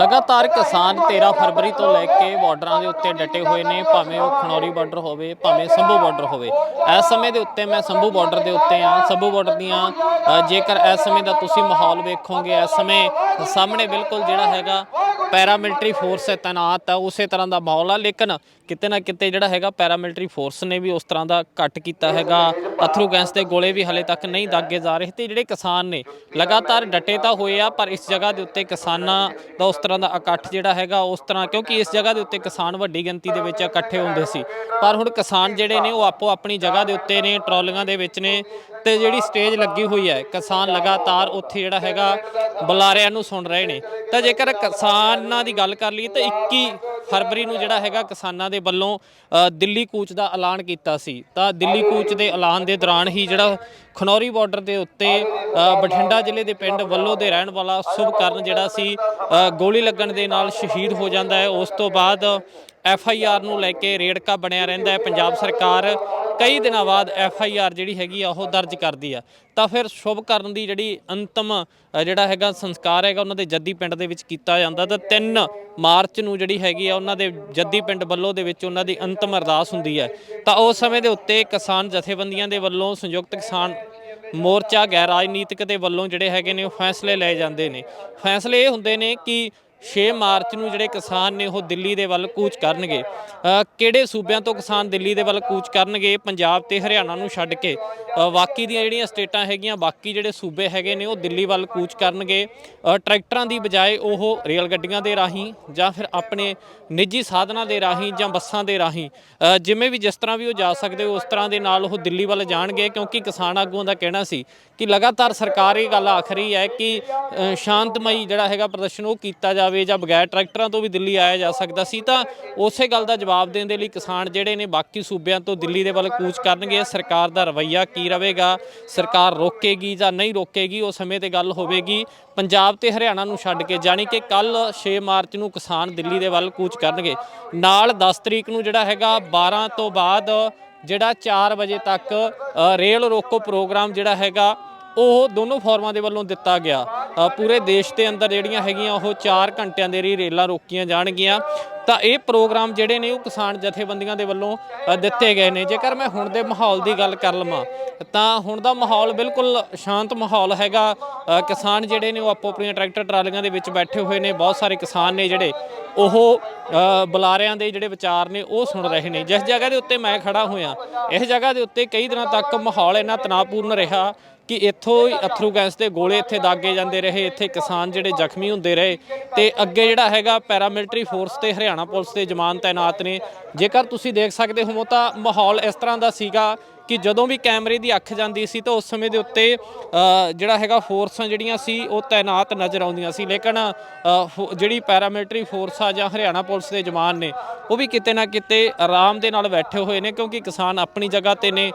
ਲਗਾਤਾਰ ਕਿਸਾਨ 13 ਫਰਵਰੀ ਤੋਂ ਲੈ ਕੇ ਬਾਰਡਰਾਂ ਦੇ ਉੱਤੇ ਡਟੇ ਹੋਏ ਨੇ, ਭਾਵੇਂ ਉਹ ਖਨੌਰੀ ਬਾਰਡਰ ਹੋਵੇ, ਭਾਵੇਂ ਸੰਭੂ ਬਾਰਡਰ ਹੋਵੇ। ਇਸ ਸਮੇਂ ਦੇ ਉੱਤੇ ਮੈਂ ਸੰਭੂ ਬਾਰਡਰ ਦੇ ਉੱਤੇ ਆ ਸੰਭੂ ਬਾਰਡਰ ਦੀਆਂ ਜੇਕਰ ਇਸ ਸਮੇਂ ਦਾ ਤੁਸੀਂ ਮਾਹੌਲ ਵੇਖੋਗੇ, ਇਸ ਸਮੇਂ ਸਾਹਮਣੇ ਬਿਲਕੁਲ ਜਿਹੜਾ ਹੈਗਾ ਪੈਰਾਮਿਲਟਰੀ ਫੋਰਸ ਹੈ ਤੈਨਾਤ ਆ ਉਸੇ ਤਰ੍ਹਾਂ ਦਾ ਮਾਹੌਲ ਆ। ਲੇਕਿਨ ਕਿਤੇ ਨਾ ਕਿਤੇ ਜਿਹੜਾ ਹੈਗਾ ਪੈਰਾਮਿਲਟਰੀ ਫੋਰਸ ਨੇ ਵੀ ਉਸ ਤਰ੍ਹਾਂ ਦਾ ਘੱਟ ਕੀਤਾ ਹੈਗਾ। ਅਥਰੂ ਗੈਸ ਦੇ ਗੋਲੇ ਵੀ ਹਲੇ ਤੱਕ ਨਹੀਂ ਦਾਗੇ ਜਾ ਰਹੇ ਤੇ ਜਿਹੜੇ ਕਿਸਾਨ ਨੇ ਲਗਾਤਾਰ ਡਟੇ ਤਾਂ ਹੋਏ ਆ, ਪਰ ਇਸ ਜਗ੍ਹਾ ਦੇ ਉੱਤੇ ਕਿਸਾਨਾਂ ਦਾ ਉਸ ਤਰ੍ਹਾਂ ਦਾ ਇਕੱਠ ਜਿਹੜਾ ਹੈਗਾ ਉਸ ਤਰ੍ਹਾਂ, ਕਿਉਂਕਿ ਇਸ ਜਗ੍ਹਾ ਦੇ ਉੱਤੇ ਕਿਸਾਨ ਵੱਡੀ ਗਿਣਤੀ ਦੇ ਵਿੱਚ ਇਕੱਠੇ ਹੁੰਦੇ ਸੀ। ਪਰ ਹੁਣ ਕਿਸਾਨ ਜਿਹੜੇ ਨੇ ਉਹ ਆਪੋ ਆਪਣੀ ਜਗ੍ਹਾ ਦੇ ਉੱਤੇ ਨੇ, ਟਰਾਲੀਆਂ ਦੇ ਵਿੱਚ ਨੇ ਤੇ ਜਿਹੜੀ ਸਟੇਜ ਲੱਗੀ ਹੋਈ ਹੈ, ਕਿਸਾਨ ਲਗਾਤਾਰ ਉੱਥੇ ਜਿਹੜਾ ਹੈਗਾ ਬੁਲਾਰਿਆਂ ਨੂੰ ਸੁਣ ਰਹੇ ਨੇ। ਤਾਂ ਜੇਕਰ ਕਿਸਾਨਾਂ ਦੀ ਗੱਲ ਕਰ ਲਈਏ ਤਾਂ 21 ਫਰਵਰੀ ਨੂੰ ਜਿਹੜਾ ਹੈਗਾ ਕਿਸਾਨਾਂ ਦੇ ਵੱਲੋਂ ਦਿੱਲੀ ਕੂਚ ਦਾ ਐਲਾਨ ਕੀਤਾ ਸੀ। ਤਾਂ ਦਿੱਲੀ ਕੂਚ ਦੇ ਐਲਾਨ ਦੇ ਦੌਰਾਨ ਹੀ ਜਿਹੜਾ ਖਨੌਰੀ ਬਾਰਡਰ ਦੇ ਉੱਤੇ ਬਠਿੰਡਾ ਜ਼ਿਲ੍ਹੇ ਦੇ ਪਿੰਡ ਵੱਲੋਂ ਦੇ ਰਹਿਣ ਵਾਲਾ ਸੁਭਕਰਨ ਜਿਹੜਾ ਸੀ ਗੋਲੀ ਲੱਗਣ ਦੇ ਨਾਲ ਸ਼ਹੀਦ ਹੋ ਜਾਂਦਾ ਹੈ। ਉਸ ਤੋਂ ਬਾਅਦ ਐਫ ਆਈ ਆਰ ਨੂੰ ਲੈ ਕੇ ਰੇੜਕਾ ਬਣਿਆ ਰਹਿੰਦਾ ਹੈ। ਪੰਜਾਬ ਸਰਕਾਰ ਕਈ ਦਿਨਾਂ ਬਾਅਦ ਐਫ ਆਈ ਆਰ ਜਿਹੜੀ ਹੈਗੀ ਆ ਉਹ ਦਰਜ ਕਰਦੀ ਆ। ਤਾਂ ਫਿਰ ਸ਼ੁਭ ਕਰਨ ਦੀ ਜਿਹੜੀ ਅੰਤਮ ਅ, ਜਿਹੜਾ ਹੈਗਾ ਸੰਸਕਾਰ ਹੈਗਾ ਉਹਨਾਂ ਦੇ ਜੱਦੀ ਪਿੰਡ ਦੇ ਵਿੱਚ ਕੀਤਾ ਜਾਂਦਾ। ਤਾਂ 3 ਮਾਰਚ ਨੂੰ ਜਿਹੜੀ ਹੈਗੀ ਆ ਉਹਨਾਂ ਦੇ ਜੱਦੀ ਪਿੰਡ ਵੱਲੋਂ ਦੇ ਵਿੱਚ ਉਹਨਾਂ ਦੀ ਅੰਤਮ ਅਰਦਾਸ ਹੁੰਦੀ ਹੈ ਤਾਂ ਉਸ ਸਮੇਂ ਦੇ ਉੱਤੇ ਕਿਸਾਨ ਜਥੇਬੰਦੀਆਂ ਦੇ ਵੱਲੋਂ ਸੰਯੁਕਤ ਕਿਸਾਨ ਮੋਰਚਾ ਗੈਰ ਰਾਜਨੀਤਿਕ ਦੇ ਵੱਲੋਂ ਜਿਹੜੇ ਹੈਗੇ ਨੇ ਉਹ ਫੈਸਲੇ ਲਏ ਜਾਂਦੇ ਨੇ। ਫੈਸਲੇ ਇਹ ਹੁੰਦੇ ਨੇ ਕਿ 6 ਮਾਰਚ ਨੂੰ ਜਿਹੜੇ ਕਿਸਾਨ ਨੇ ਉਹ ਦਿੱਲੀ ਦੇ ਵੱਲ ਕੂਚ ਕਰਨਗੇ। ਕਿਹੜੇ ਸੂਬਿਆਂ ਤੋਂ ਕਿਸਾਨ ਦਿੱਲੀ ਦੇ ਵੱਲ ਕੂਚ ਕਰਨਗੇ? ਪੰਜਾਬ ਤੇ ਹਰਿਆਣਾ ਨੂੰ ਛੱਡ ਕੇ। ਬਾਕੀ ਦੀਆਂ ਜਿਹੜੀਆਂ ਸਟੇਟਾਂ ਹੈਗੀਆਂ, ਬਾਕੀ ਜਿਹੜੇ ਸੂਬੇ ਹੈਗੇ ਨੇ, ਉਹ ਦਿੱਲੀ ਵੱਲ ਕੂਚ ਕਰਨਗੇ। ਟਰੈਕਟਰਾਂ ਦੀ ਬਜਾਏ ਉਹ ਰੇਲ ਗੱਡੀਆਂ ਦੇ ਰਾਹੀਂ ਜਾਂ ਫਿਰ ਆਪਣੇ ਨਿੱਜੀ ਸਾਧਨਾਂ ਦੇ ਰਾਹੀਂ ਜਾਂ ਬੱਸਾਂ ਦੇ ਰਾਹੀਂ ਜਿਵੇਂ ਵੀ ਜਿਸ ਤਰ੍ਹਾਂ ਵੀ ਉਹ ਜਾ ਸਕਦੇ, ਉਸ ਤਰ੍ਹਾਂ ਦੇ ਨਾਲ ਉਹ ਦਿੱਲੀ ਵੱਲ ਜਾਣਗੇ, ਕਿਉਂਕਿ ਕਿਸਾਨ ਆਗੂਆਂ ਦਾ ਕਹਿਣਾ ਸੀ ਕਿ ਲਗਾਤਾਰ ਸਰਕਾਰ ਇਹ ਗੱਲ ਆਖ ਰਹੀ ਹੈ ਕਿ ਸ਼ਾਂਤਮਈ ਜਿਹੜਾ ਹੈਗਾ ਪ੍ਰਦਰਸ਼ਨ ਉਹ ਕੀਤਾ ਜਾਵੇ। ਜਾਂ ਬਗੈਰ ਟਰੈਕਟਰਾਂ ਤੋਂ ਵੀ ਦਿੱਲੀ ਆਇਆ ਜਾ ਸਕਦਾ ਸੀ, ਤਾਂ ਉਸੇ ਗੱਲ ਦਾ ਜਵਾਬ ਦੇਣ ਦੇ ਲਈ ਕਿਸਾਨ ਜਿਹੜੇ ਨੇ ਬਾਕੀ ਸੂਬਿਆਂ ਤੋਂ ਦਿੱਲੀ ਦੇ ਵੱਲ ਕੂਚ ਕਰਨਗੇ। ਸਰਕਾਰ ਦਾ ਰਵੱਈਆ ਕੀ ਰਹੇਗਾ? ਸਰਕਾਰ ਰੋਕੇਗੀ ਜਾਂ ਨਹੀਂ ਰੋਕੇਗੀ? ਉਹ ਸਮੇਂ ਤੇ ਗੱਲ ਹੋਵੇਗੀ। ਪੰਜਾਬ ਤੇ ਹਰਿਆਣਾ ਨੂੰ ਛੱਡ ਕੇ, ਜਾਣੀ ਕਿ ਕੱਲ 6 ਮਾਰਚ ਨੂੰ ਕਿਸਾਨ ਦਿੱਲੀ ਦੇ ਵੱਲ ਕੂਚ ਕਰਨਗੇ। ਨਾਲ 10 ਤਰੀਕ ਨੂੰ ਜਿਹੜਾ ਹੈਗਾ 12 ਤੋਂ ਬਾਅਦ ਜਿਹੜਾ 4 ਵਜੇ ਤੱਕ ਰੇਲ ਰੋਕੋ ਪ੍ਰੋਗਰਾਮ ਜਿਹੜਾ ਹੈਗਾ ਉਹ ਦੋਨੋਂ ਫਾਰਮਾਂ ਦੇ ਵੱਲੋਂ ਦਿੱਤਾ ਗਿਆ। ਅ, ਪੂਰੇ ਦੇਸ਼ ਦੇ ਅੰਦਰ ਜਿਹੜੀਆਂ ਹੈਗੀਆਂ ਉਹ 4 ਘੰਟਿਆਂ ਦੇ ਲਈ ਰੇਲਾਂ ਰੋਕੀਆਂ ਜਾਣਗੀਆਂ। ਤਾਂ ਇਹ ਪ੍ਰੋਗਰਾਮ ਜਿਹੜੇ ਨੇ ਉਹ ਕਿਸਾਨ ਜਥੇਬੰਦੀਆਂ ਦੇ ਵੱਲੋਂ ਅ, ਦਿੱਤੇ ਗਏ ਨੇ। ਜੇਕਰ ਮੈਂ ਹੁਣ ਦੇ ਮਾਹੌਲ ਦੀ ਗੱਲ ਕਰ ਲਵਾਂ ਤਾਂ ਹੁਣ ਦਾ ਮਾਹੌਲ ਬਿਲਕੁਲ ਸ਼ਾਂਤ ਮਾਹੌਲ ਹੈਗਾ। ਅ, ਕਿਸਾਨ ਜਿਹੜੇ ਨੇ ਉਹ ਆਪੋ ਆਪਣੀਆਂ ਟਰੈਕਟਰ ਟਰਾਲੀਆਂ ਦੇ ਵਿੱਚ ਬੈਠੇ ਹੋਏ ਨੇ। ਬਹੁਤ ਸਾਰੇ ਕਿਸਾਨ ਨੇ ਜਿਹੜੇ ਉਹ ਅ, ਬੁਲਾਰਿਆਂ ਦੇ ਜਿਹੜੇ ਵਿਚਾਰ ਨੇ ਉਹ ਸੁਣ ਰਹੇ ਨੇ। ਜਿਸ ਜਗ੍ਹਾ ਦੇ ਉੱਤੇ ਮੈਂ ਖੜਾ ਹੋਇਆ ਇਸ ਜਗ੍ਹਾ ਦੇ ਉੱਤੇ ਕਈ ਦਿਨਾਂ ਤੱਕ ਮਾਹੌਲ ਇੰਨਾ ਤਣਾਅਪੂਰਨ ਰਿਹਾ ਕਿ ਇੱਥੋਂ ਹੀ ਅਥਰੂ ਗੈਸ ਦੇ ਗੋਲੇ ਇੱਥੇ ਦਾਗੇ ਜਾਂਦੇ ਰਹੇ, ਇੱਥੇ ਕਿਸਾਨ ਜਿਹੜੇ ਜ਼ਖਮੀ ਹੁੰਦੇ ਰਹੇ। ਤੇ ਅੱਗੇ ਜਿਹੜਾ ਹੈਗਾ ਪੈਰਾਮਿਲਟਰੀ ਫੋਰਸ ਤੇ ਹਰਿਆਣਾ ਪੁਲਿਸ ਦੇ ਜਵਾਨ ਤਾਇਨਾਤ ਨੇ। ਜੇਕਰ ਤੁਸੀਂ ਦੇਖ ਸਕਦੇ ਹੋ ਤਾਂ ਮਾਹੌਲ ਇਸ ਤਰ੍ਹਾਂ ਦਾ ਸੀਗਾ ਕਿ ਜਦੋਂ ਵੀ ਕੈਮਰੇ ਦੀ ਅੱਖ ਜਾਂਦੀ ਸੀ ਤਾਂ ਉਸ ਸਮੇਂ ਦੇ ਉੱਤੇ ਜਿਹੜਾ ਹੈਗਾ ਫੋਰਸਾਂ ਜਿਹੜੀਆਂ ਸੀ ਉਹ ਤਾਇਨਾਤ ਨਜ਼ਰ ਆਉਂਦੀਆਂ ਸੀ। ਲੇਕਿਨ ਫੋ- ਜਿਹੜੀ ਪੈਰਾਮਿਲਟਰੀ ਫੋਰਸ ਆ ਜਾਂ ਹਰਿਆਣਾ ਪੁਲਿਸ ਦੇ ਜਵਾਨ ਨੇ, ਉਹ ਵੀ ਕਿਤੇ ਨਾ ਕਿਤੇ ਆਰਾਮ ਦੇ ਨਾਲ ਬੈਠੇ ਹੋਏ ਨੇ ਕਿਉਂਕਿ ਕਿਸਾਨ ਆਪਣੀ ਜਗ੍ਹਾ ਤੇ ਨੇ।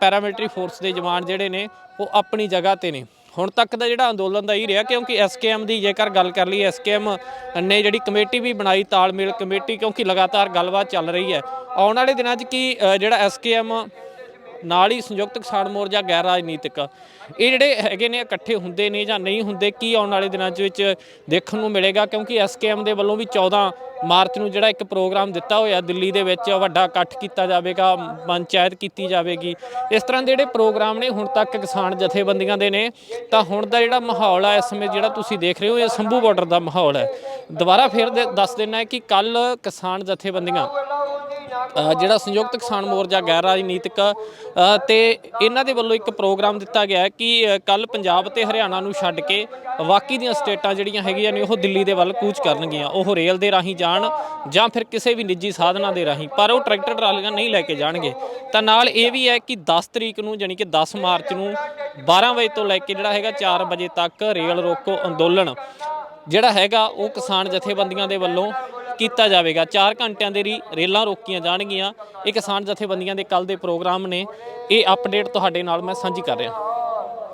ਪੈਰਾਮਿਲਟਰੀ ਫੋਰਸ ਦੇ ਜਵਾਨ ਜਿਹੜੇ ਨੇ ਉਹ ਆਪਣੀ ਜਗ੍ਹਾ ਤੇ ਨੇ। ਹੁਣ ਤੱਕ ਦਾ ਜਿਹੜਾ ਅੰਦੋਲਨ ਦਾ ਹੀ ਰਿਹਾ ਕਿਉਂਕਿ ਐਸਕੇਐਮ ਦੀ ਜੇਕਰ ਗੱਲ ਕਰ ਲਈ ਐਸਕੇਐਮ ਨੇ ਜਿਹੜੀ ਕਮੇਟੀ ਵੀ ਬਣਾਈ ਤਾਲਮੇਲ ਕਮੇਟੀ ਕਿਉਂਕਿ ਲਗਾਤਾਰ ਗੱਲਬਾਤ ਚੱਲ ਰਹੀ ਹੈ। ਆਉਣ ਵਾਲੇ ਦਿਨਾਂ 'ਚ ਕੀ ਅ, ਜਿਹੜਾ ਐਸਕੇਐਮ ਨਾਲ ਹੀ ਸੰਯੁਕਤ ਕਿਸਾਨ ਮੋਰਚਾ ਗੈਰ ਰਾਜਨੀਤਿਕ। ਇਹ ਜਿਹੜੇ ਹੈਗੇ ਨੇ, ਇਕੱਠੇ ਹੁੰਦੇ ਨੇ ਜਾਂ ਨਹੀਂ ਹੁੰਦੇ, ਕੀ ਆਉਣ ਵਾਲੇ ਦਿਨਾਂ ਦੇ ਵਿੱਚ ਦੇਖਣ ਨੂੰ ਮਿਲੇਗਾ? ਕਿਉਂਕਿ ਐਸਕੇਐਮ ਦੇ ਵੱਲੋਂ ਵੀ 14 ਮਾਰਚ ਨੂੰ ਜਿਹੜਾ ਇੱਕ ਪ੍ਰੋਗਰਾਮ ਦਿੱਤਾ ਹੋਇਆ ਦਿੱਲੀ ਦੇ ਵਿੱਚ, ਵੱਡਾ ਇਕੱਠ ਕੀਤਾ ਜਾਵੇਗਾ, ਪੰਚਾਇਤ ਕੀਤੀ ਜਾਵੇਗੀ। ਇਸ ਤਰ੍ਹਾਂ ਦੇ ਜਿਹੜੇ ਪ੍ਰੋਗਰਾਮ ਨੇ, ਹੁਣ ਤੱਕ ਕਿਸਾਨ ਜਥੇਬੰਦੀਆਂ ਦੇ ਨੇ, ਤਾਂ ਹੁਣ ਦਾ ਜਿਹੜਾ ਮਾਹੌਲ ਆ, ਇਸ ਸਮੇਂ ਜਿਹੜਾ ਤੁਸੀਂ ਦੇਖ ਰਹੇ ਹੋ, ਇਹ ਸੰਭੂ ਬਾਰਡਰ ਦਾ ਮਾਹੌਲ ਹੈ। ਦੁਬਾਰਾ ਫਿਰ ਦੇ- ਦੱਸ ਦੇਣਾ ਹੈ ਕਿ ਕੱਲ ਕਿਸਾਨ ਜਥੇਬੰਦੀਆਂ ਜਿਹੜਾ ਸੰਯੁਕਤ ਕਿਸਾਨ ਮੋਰਚਾ ਗੈਰ ਰਾਜਨੀਤਿਕ ਅ, ਤੇ ਇਹਨਾਂ ਦੇ ਵੱਲੋਂ ਇੱਕ ਪ੍ਰੋਗਰਾਮ ਦਿੱਤਾ ਗਿਆ ਕਿ ਕੱਲ ਪੰਜਾਬ ਤੇ ਹਰਿਆਣਾ ਨੂੰ ਛੱਡ ਕੇ ਬਾਕੀ ਦੀਆਂ ਸਟੇਟਾਂ ਜਿਹੜੀਆਂ ਹੈਗੀਆਂ ਨੇ ਉਹ ਦਿੱਲੀ ਦੇ ਵੱਲ ਕੂਚ ਕਰਨਗੀਆਂ। ਉਹ ਰੇਲ ਦੇ ਰਾਹੀਂ ਜਾਣ ਜਾਂ ਫਿਰ ਕਿਸੇ ਵੀ ਨਿੱਜੀ ਸਾਧਨਾਂ ਦੇ ਰਾਹੀਂ ਪਰ ਉਹ ਟਰੈਕਟਰ ਟਰਾਲੀਆਂ ਨਹੀਂ ਲੈ ਕੇ ਜਾਣਗੇ। ਤਾਂ ਨਾਲ ਇਹ ਵੀ ਹੈ ਕਿ 10 ਤਰੀਕ ਨੂੰ ਯਾਨੀ ਕਿ 10 ਮਾਰਚ ਨੂੰ 12 ਵਜੇ ਤੋਂ ਲੈ ਕੇ ਜਿਹੜਾ ਹੈਗਾ 4 ਵਜੇ ਤੱਕ ਰੇਲ ਰੋਕੋ ਅੰਦੋਲਨ ਜਿਹੜਾ ਹੈਗਾ ਉਹ ਕਿਸਾਨ ਜਥੇਬੰਦੀਆਂ ਦੇ ਵੱਲੋਂ ਕੀਤਾ ਜਾਵੇਗਾ। 4 ਘੰਟਿਆਂ ਦੇ ਲਈ ਰੇਲਾਂ ਰੋਕੀਆਂ ਜਾਣਗੀਆਂ। ਇਹ ਕਿਸਾਨ ਜਥੇਬੰਦੀਆਂ ਦੇ ਕੱਲ ਦੇ ਪ੍ਰੋਗਰਾਮ ਨੇ। ਇਹ ਅਪਡੇਟ ਤੁਹਾਡੇ ਨਾਲ ਮੈਂ ਸਾਂਝੀ ਕਰ ਰਿਹਾ।